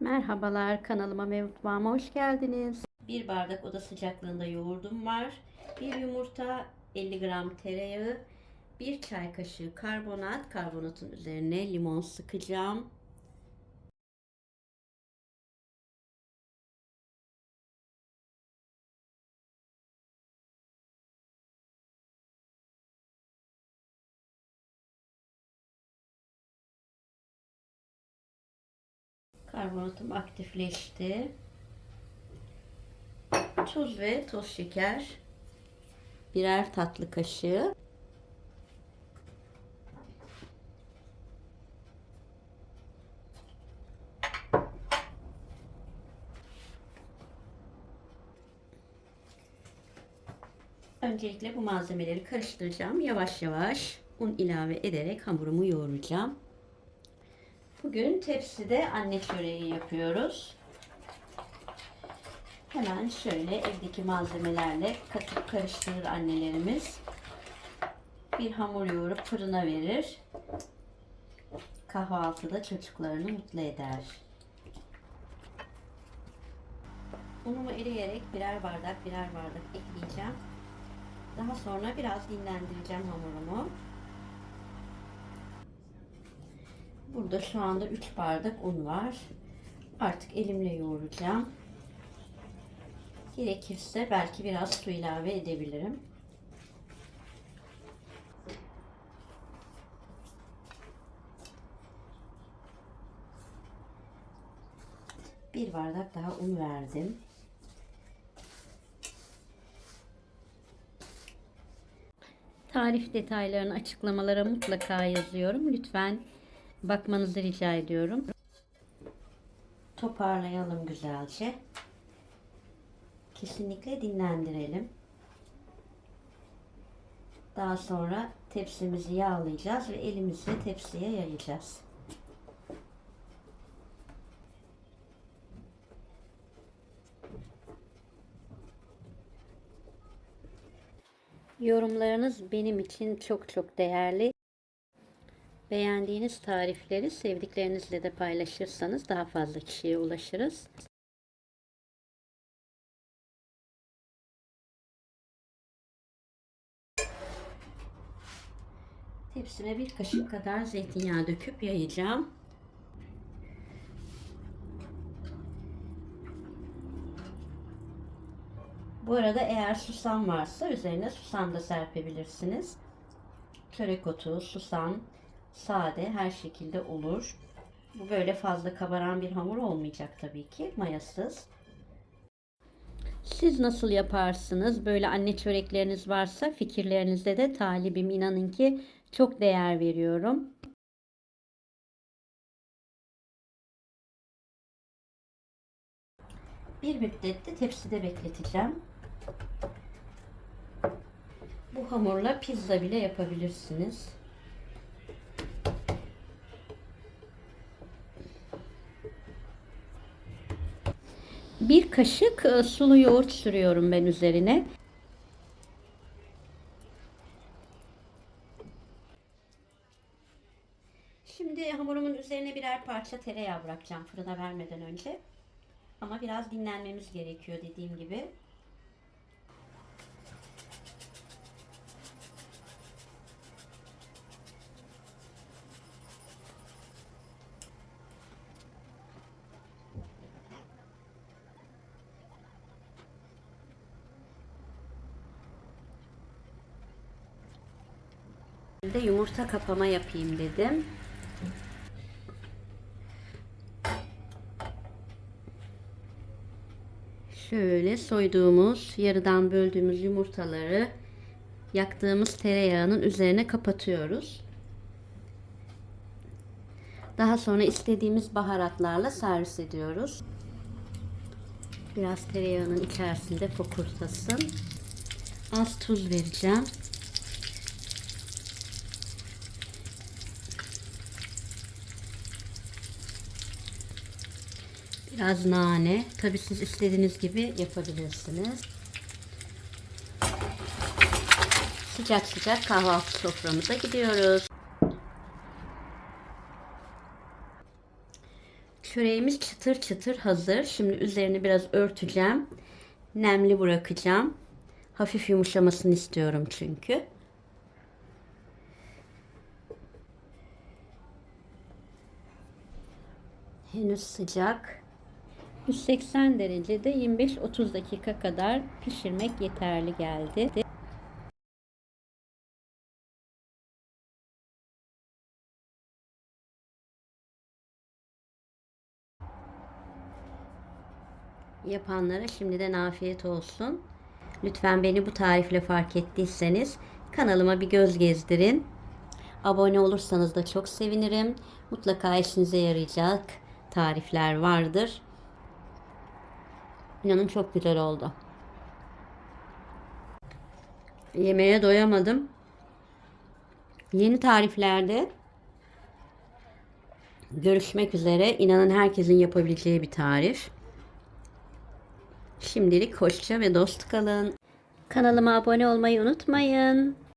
Merhabalar kanalıma ve mutfağıma hoş geldiniz. Bir bardak oda sıcaklığında yoğurdum var. Bir yumurta, 50 gram tereyağı, bir çay kaşığı karbonat. Karbonatın üzerine limon sıkacağım. Karbonatım aktifleşti. Tuz ve toz şeker. Birer tatlı kaşığı. Öncelikle bu malzemeleri karıştıracağım. Yavaş yavaş un ilave ederek hamurumu yoğuracağım. Bugün tepside anne çöreği yapıyoruz. Hemen şöyle evdeki malzemelerle katıp karıştırır annelerimiz. Bir hamur yoğurup fırına verir. Kahvaltıda çocuklarını mutlu eder. Unumu eriyerek birer bardak birer bardak ekleyeceğim. Daha sonra biraz dinlendireceğim hamurumu. Burada şu anda 3 bardak un var. Artık elimle yoğuracağım. Gerekirse belki biraz su ilave edebilirim. Bir bardak daha un verdim. Tarif detaylarını açıklamalara mutlaka yazıyorum. Lütfen bakmanızı rica ediyorum. Toparlayalım güzelce. Kesinlikle dinlendirelim. Daha sonra tepsimizi yağlayacağız ve elimizle tepsiye yayacağız. Yorumlarınız benim için çok çok değerli. Beğendiğiniz tarifleri sevdiklerinizle de paylaşırsanız daha fazla kişiye ulaşırız. Tepsime bir kaşık kadar zeytinyağı döküp yayacağım. Bu arada eğer susam varsa üzerine susam da serpebilirsiniz. Çörek otu, susam, sade her şekilde olur. Bu böyle fazla kabaran bir hamur olmayacak tabii ki. Mayasız. Siz nasıl yaparsınız? Böyle anne çörekleriniz varsa fikirlerinizde de talibim. inanın ki çok değer veriyorum. Bir müddet de tepside bekleteceğim. Bu hamurla pizza bile yapabilirsiniz. Bir kaşık e, sulu yoğurt sürüyorum ben üzerine. Şimdi hamurumun üzerine birer parça tereyağı bırakacağım fırına vermeden önce. Ama biraz dinlenmemiz gerekiyor dediğim gibi. Bir de yumurta kapama yapayım dedim. Şöyle soyduğumuz, yarıdan böldüğümüz yumurtaları yaktığımız tereyağının üzerine kapatıyoruz. Daha sonra istediğimiz baharatlarla servis ediyoruz. Biraz tereyağının içerisinde fokurtasın. Az tuz vereceğim. Biraz nane. Tabi siz istediğiniz gibi yapabilirsiniz. Sıcak sıcak kahvaltı soframıza gidiyoruz. Çöreğimiz çıtır çıtır hazır. Şimdi üzerini biraz örteceğim. Nemli bırakacağım. Hafif yumuşamasını istiyorum çünkü. Henüz sıcak. 180 derecede 25-30 dakika kadar pişirmek yeterli geldi. Yapanlara şimdiden afiyet olsun. Lütfen beni bu tarifle fark ettiyseniz kanalıma bir göz gezdirin. Abone olursanız da çok sevinirim. Mutlaka işinize yarayacak tarifler vardır. İnanın çok güzel oldu. Yemeğe doyamadım. Yeni tariflerde görüşmek üzere. İnanın herkesin yapabileceği bir tarif. Şimdilik hoşça ve dost kalın. Kanalıma abone olmayı unutmayın.